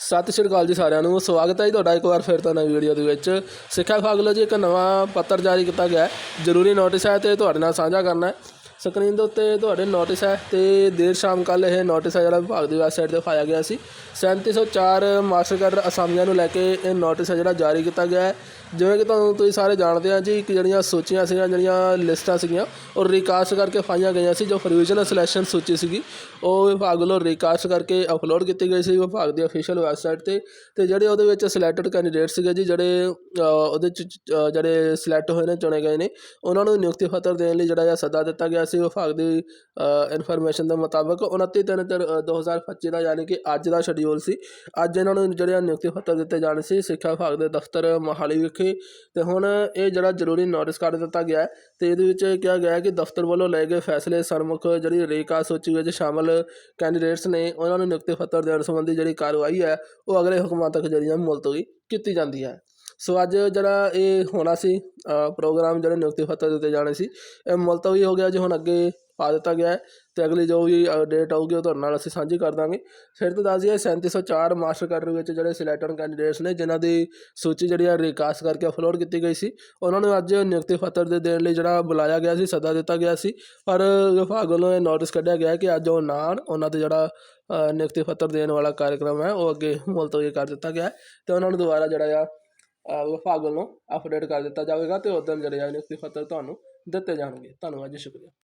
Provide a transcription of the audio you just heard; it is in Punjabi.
ਸਤਿ ਸ਼੍ਰੀ ਅਕਾਲ ਜੀ ਸਾਰਿਆਂ ਨੂੰ। ਸਵਾਗਤ ਹੈ ਜੀ ਤੁਹਾਡਾ ਇੱਕ ਵਾਰ ਫਿਰ ਤੋਂ ਨਵੀਂ ਵੀਡੀਓ ਦੇ ਵਿੱਚ। ਸਿੱਖਿਆ ਵਿਭਾਗ ਵੱਲੋਂ ਜੀ ਇੱਕ ਨਵਾਂ ਪੱਤਰ ਜਾਰੀ ਕੀਤਾ ਗਿਆ ਹੈ। ਜ਼ਰੂਰੀ ਨੋਟਿਸ ਹੈ ਤੇ ਤੁਹਾਡੇ ਨਾਲ ਸਾਂਝਾ ਕਰਨਾ ਹੈ। ਸਕਰੀਨ ਦੇ ਉੱਤੇ ਤੁਹਾਡੇ ਨੋਟਿਸ ਹੈ ਤੇ ਦੇਰ ਸ਼ਾਮ ਕੱਲ ਇਹ ਨੋਟਿਸ ਹੈ ਜਿਹੜਾ ਵਿਭਾਗ ਦੀ ਵੈਬਸਾਈਟ ਤੇ ਪਾਇਆ ਗਿਆ ਸੀ। 3704 ਮਾਸਟਰ ਕੈਡਰ ਅਸਾਮੀਆਂ ਨੂੰ ਲੈ ਕੇ ਇਹ ਨੋਟਿਸ ਹੈ ਜਿਹੜਾ ਜਾਰੀ ਕੀਤਾ ਗਿਆ ਹੈ। ਜਿਵੇਂ ਕਿ ਤੁਹਾਨੂੰ ਤੁਸੀਂ ਸਾਰੇ ਜਾਣਦੇ ਆ ਜੀ ਕਿ ਜਿਹੜੀਆਂ ਸੂਚੀਆਂ ਸੀਗੀਆਂ, ਜਿਹੜੀਆਂ ਲਿਸਟਾਂ ਸੀਗੀਆਂ, ਉਹ ਰੀਕਾਸਟ ਕਰਕੇ ਪਾਈਆਂ ਗਈਆਂ ਸੀ, ਜੋ ਪ੍ਰੋਵੀਜ਼ਨਲ ਸਿਲੈਕਸ਼ਨ ਸੂਚੀ ਸੀਗੀ, ਉਹ ਵਿਭਾਗ ਵੱਲੋਂ ਰੀਕਾਸਟ ਕਰਕੇ ਅਪਲੋਡ ਕੀਤੀ ਗਈ ਸੀ ਵਿਭਾਗ ਦੀ ਅਫੀਸ਼ੀਅਲ ਵੈਬਸਾਈਟ ਤੇ। ਤੇ ਜਿਹੜੇ ਉਹਦੇ ਵਿੱਚ ਸਿਲੈਕਟਡ ਕੈਂਡੀਡੇਟ ਸੀਗੇ ਜੀ, ਜਿਹੜੇ ਉਹਦੇ ਚ ਜਿਹੜੇ ਸਿਲੈਕਟ ਹੋਏ ਨੇ ਚੁਣੇ ਗਏ ਨੇ ਉਹਨਾਂ ਨੂੰ ਨਿਯੁਕਤੀ ਪੱਤਰ ਦੇਣ ਲਈ ਜਿਹੜਾ ਆ ਸੱਦਾ ਦਿੱਤਾ ਗਿਆ ਸੀ ਵਿਭਾਗ ਦੀ ਇਨਫੋਰਮੇਸ਼ਨ ਦੇ ਮੁਤਾਬਕ 29 ਤਿੰਨ ਤਿੰਨ, ਅ, 2025 ਦਾ ਯਾਨੀ ਕਿ ਅੱਜ ਦਾ ਸ਼ਡਿਊਲ ਸੀ। ਅੱਜ ਇਹਨਾਂ ਨੂੰ ਜਿਹੜੇ ਆ ਨਿਯੁਕਤੀ ਪੱਤਰ ਦਿੱਤੇ ਜਾਣੇ ਸੀ ਸਿੱਖਿਆ ਵਿਭਾਗ ਦੇ ਦਫ਼ਤਰ ਮੋਹਾਲੀ ਵਿਖੇ। ਤੇ ਹੁਣ ਇਹ ਜਿਹੜਾ ਜ਼ਰੂਰੀ ਨੋਟਿਸ ਕੱਢ ਦਿੱਤਾ ਗਿਆ ਹੈ ਤੇ ਇਹਦੇ ਵਿੱਚ ਕਿਹਾ ਗਿਆ ਕਿ ਦਫ਼ਤਰ ਵੱਲੋਂ ਲਏ ਗਏ ਫੈਸਲੇ ਸਨਮੁਖ ਜਿਹੜੀ ਰੇਕਾ ਸੂਚੀ ਵਿੱਚ ਸ਼ਾਮਲ ਕੈਂਡੀਡੇਟਸ ਨੇ ਉਹਨਾਂ ਨੂੰ ਨਿਯੁਕਤੀ ਪੱਤਰ ਦੇਣ ਸੰਬੰਧੀ ਜਿਹੜੀ ਕਾਰਵਾਈ ਹੈ ਉਹ ਅਗਲੇ ਹੁਕਮਾਂ ਤੱਕ ਜਿਹੜੀ ਹੈ ਮੁਲਤਵੀ ਕੀਤੀ ਜਾਂਦੀ ਹੈ। ਸੋ ਅੱਜ ਜਿਹੜਾ ਇਹ ਹੋਣਾ ਸੀ ਪ੍ਰੋਗਰਾਮ ਜਿਹੜੇ ਨਿਯੁਕਤੀ ਪੱਤਰ ਦਿੱਤੇ ਜਾਣੇ ਸੀ, ਇਹ ਮੁਲਤਵੀ ਹੋ ਗਿਆ ਜੀ, ਹੁਣ ਅੱਗੇ ਪਾ ਦਿੱਤਾ ਗਿਆ ਹੈ ਤੇ ਅਗਲੀ ਜੋ ਵੀ ਡੇਟ ਆਊਗੀ ਉਹ ਤੁਹਾਡੇ ਨਾਲ ਅਸੀਂ ਸਾਂਝੀ ਕਰ ਦਾਂਗੇ। ਫਿਰ ਤੋਂ ਦੱਸ ਦਈਏ 3704 ਮਾਸਟਰ ਕੈਡਰ ਵਿੱਚ ਜਿਹੜੇ ਸਿਲੈਕਟਡ ਕੈਂਡੀਡੇਟਸ ਨੇ, ਜਿਨ੍ਹਾਂ ਦੀ ਸੂਚੀ ਜਿਹੜੀ ਆ ਰਿਕਾਸਟ ਕਰਕੇ ਅਪਲੋਡ ਕੀਤੀ ਗਈ ਸੀ, ਉਹਨਾਂ ਨੂੰ ਅੱਜ ਨਿਯੁਕਤੀ ਪੱਤਰ ਦੇ ਦੇਣ ਲਈ ਜਿਹੜਾ ਬੁਲਾਇਆ ਗਿਆ ਸੀ, ਸੱਦਾ ਦਿੱਤਾ ਗਿਆ ਸੀ। ਪਰ ਵਿਭਾਗ ਵੱਲੋਂ ਇਹ ਨੋਟਿਸ ਕੱਢਿਆ ਗਿਆ ਕਿ ਅੱਜ ਉਹ ਨਾ ਉਹਨਾਂ ਤੇ ਜਿਹੜਾ ਨਿਯੁਕਤੀ ਪੱਤਰ ਦੇਣ ਵਾਲਾ ਕਾਰਜਕ੍ਰਮ ਹੈ, ਉਹ ਅੱਗੇ ਮੁਲਤਵੀ ਕਰ ਦਿੱਤਾ ਗਿਆ ਹੈ ਤੇ ਉਹਨਾਂ ਨੂੰ ਦੁਬਾਰਾ ਜਿਹੜਾ ਆ ਵਿਭਾਗ ਵੱਲੋਂ ਅਪਡੇਟ ਕਰ ਦਿੱਤਾ ਜਾਵੇਗਾ ਅਤੇ ਉਦੋਂ ਜਿਹੜੇ ਆ ਨਿਯੁਕਤੀ ਪੱਤਰ ਤੁਹਾਨੂੰ ਦਿੱਤੇ ਜਾਣਗੇ। ਧੰਨਵਾਦ ਜੀ, ਸ਼ੁਕਰੀਆ।